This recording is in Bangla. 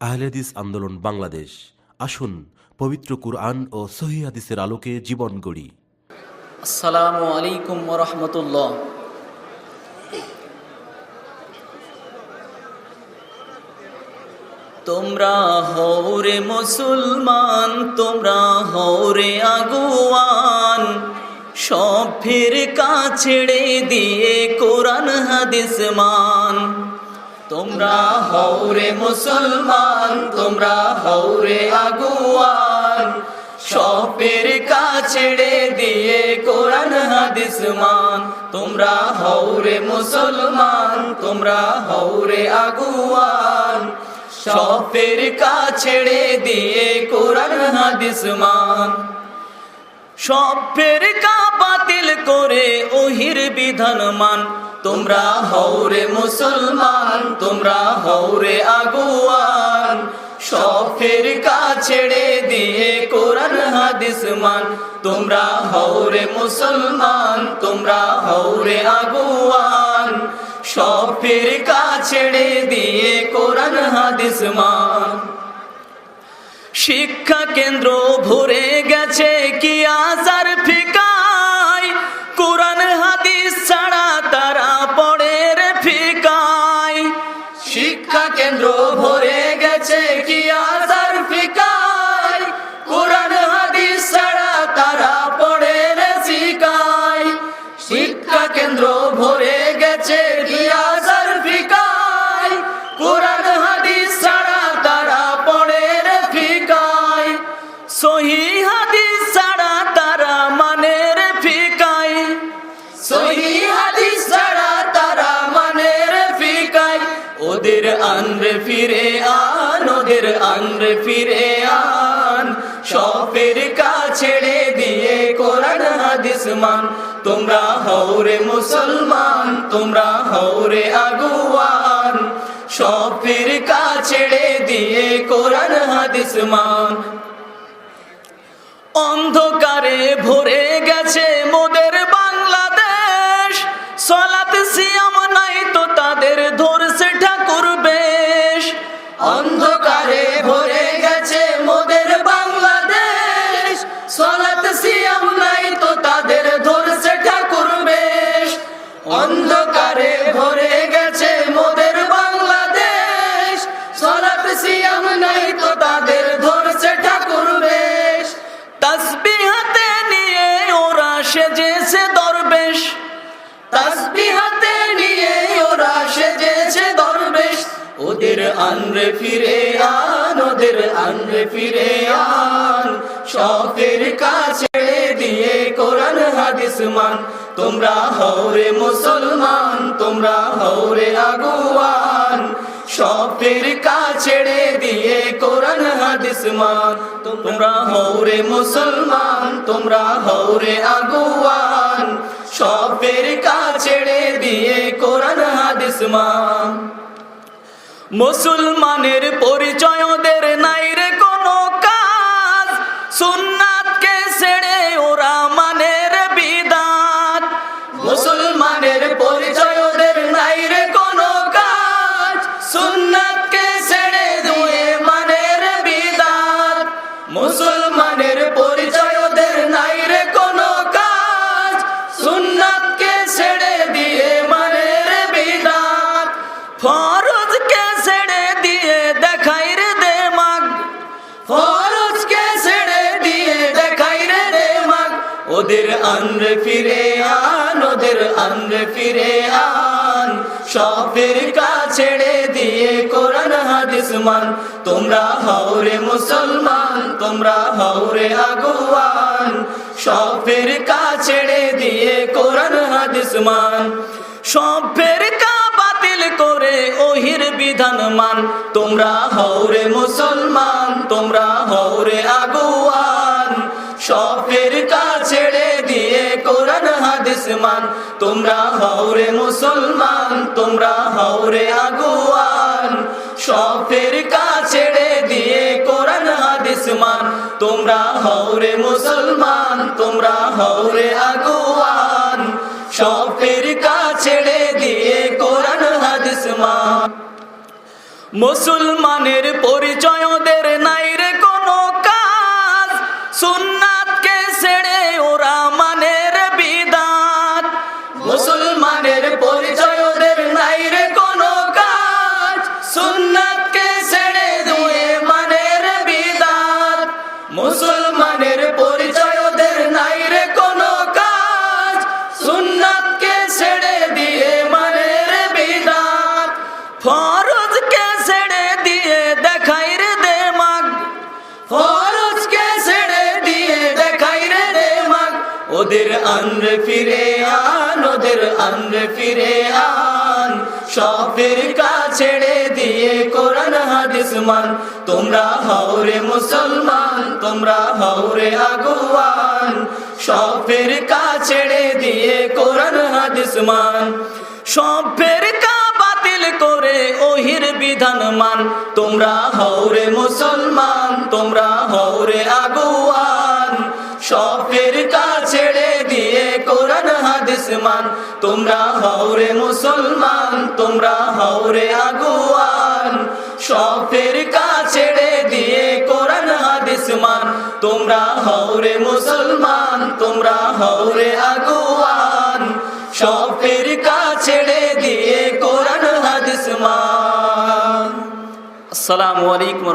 আহলেদিস আন্দোলন বাংলাদেশ। আসুন, পবিত্র কুরআন ও সহি হাদিসের আলোকে জীবন গড়ি। আসসালামু আলাইকুম রহমতুল্লাহ। তোমরা হৌরে মুসলমান, তোমরা হৌরে আগুয়ান। সব ফির ছেড়ে দিয়ে কোরআন হাদিস মান। তোমরা হৌরে মুসলমান, তোমরা হৌরে আগুয়ান। সপের ছেড়ে দিয়ে কোরআন হাদিস মান। তোমরা হৌরে মুসলমান, তোমরা হৌরে আগুয়ান। সপের ছেড়ে দিয়ে কোরআন হাদিস মান। সব ফেরকা বাতিল করে ওহির বিধান মান। তোমরা হৌরে মুসলমান, তোমরা হৌরে আগুয়ান। সব ফেরকা ছেড়ে দিয়ে কোরআন, হাদিস মান। তোমরা হৌরে মুসলমান, তোমরা হৌরে আগুয়ান। সব ফেরকা ছেড়ে দিয়ে কোরআন, হাদিস মান। শিক্ষা কেন্দ্র ভরে গেছে কি আসার ফিকায় কেন্দ্র ভরে গেছে আসার ফিকায় কোরআন, হাদিস ছাড়া তারা পড়ে রে ফিকায় সহি হাদিস ছাড়া তারা মানে রে ফিকায় সহি হাদিস ছাড়া তারা মানে রে ফিকায় ওদের আনরে ফিরে আন, ওদের আনরে ফিরে আন। সফের কা ছেড়ে দিয়ে কোরআন, হাদিস মান। তোমরা হৌরে মুসলমান, তোমরা হৌরে আগুয়ান। সফের কা ছেড়ে দিয়ে কোরআন, হাদিস মান। অন্ধকারে ভরে গেছে মোদের বাংলাদেশ। সলাত সিয়াম নাই তো তাদের ধরছে ঠাকুর বেশ। অন্ধকারে অন্ধকারে ভরে গেছে মোদের বাংলাদেশ। সলাত, সিয়াম নাই তো তাদের ধরছে ঠাকুর বেশ। তসবিহাতে নিয়ে ওরা সেজেছে দরবেশ। তসবিহাতে নিয়ে ওরা সেজেছে দরবেশ। ওদের আনরে ফিরে আন, ওদের আনরে ফিরে আন। শখের কাছে দিয়ে কোরআন হাদিস মান তোমরা হৌরে মুসলমান, তোমরা হৌরে আগুয়ান। সফের ছেড়ে দিয়ে কোরআন হাদিস মান। তোমরা হৌরে মুসলমান, তোমরা হৌরে আগুয়ান। সফের ছেড়ে দিয়ে কোরআন হাদিস মান। মুসলমানের পরিচয় ওদের ওদের আনরে ফিরে আন, ওদের আনরে ফিরে আন। সফের কা ছেড়ে দিয়ে কোরআন হাদিস মান। তোমরা হৌরে মুসলমান, তোমরা হৌরে আগুয়ান। সফের কা ছেড়ে দিয়ে কোরআন হাদিস মান। সফের কা বাতিল করে ওহির বিধান মান। তোমরা হৌরে মুসলমান, তোমরা হৌরে আগুয়ান। সফের কাজ ছেড়ে দিয়ে কোরআন হাদিস মান। তোমরা হাওরে মুসলমান, তোমরা হওরে আগুয়ান। সফের কাজ ছেড়ে দিয়ে কোরআন হাদিস মান। তোমরা হাওরে মুসলমান, তোমরা হাওরে আগুয়ান। সফের কাজ ছেড়ে দিয়ে কোরআন হাদিস মান। মুসলমানের পরিচয় ওদের নাই রে কোনো কাজ। শূন্য মুসলমানের পরিচয় ওদের নাই রে কোনো কাজ। সুন্নাতকে ছেড়ে দিয়ে মানে রে বিদাত ফরজকে ছেড়ে দিয়ে দেখাই রে দে মাগ ফরজকে ছেড়ে দিয়ে দেখাই রে দে মাগ ওদের আন্দ ফিরে আন, ওদের আন্দ ফিরে আন। সবের কাছে ছেড়ে দিয়ে কোরআন হাদিস মান। তোমরা হাওরে মুসলমান। তোমরা হাওরে আগুয়ান। সবের কা ছেড়ে দিয়ে কোরআন, হাদিস মান। সবের কা বাতিল করে ওহির বিধান মান। তোমরা হাওরে মুসলমান, তোমরা হাওরে আগুয়ান। সবের কা ছেড়ে দিয়ে কোরআন, হাদিস মান। তোমরা হাওরে মুসলমান, তোমরা হাওরে আগুয়ান। সবের কা ছেড়ে হাদিস মান তোমরা হাওরে মুসলমান, তোমরা হাওরে আগুয়ান। সবের কা ছেড়ে দিয়ে কোরআন হাদিস মান। আসসালামু আলাইকুম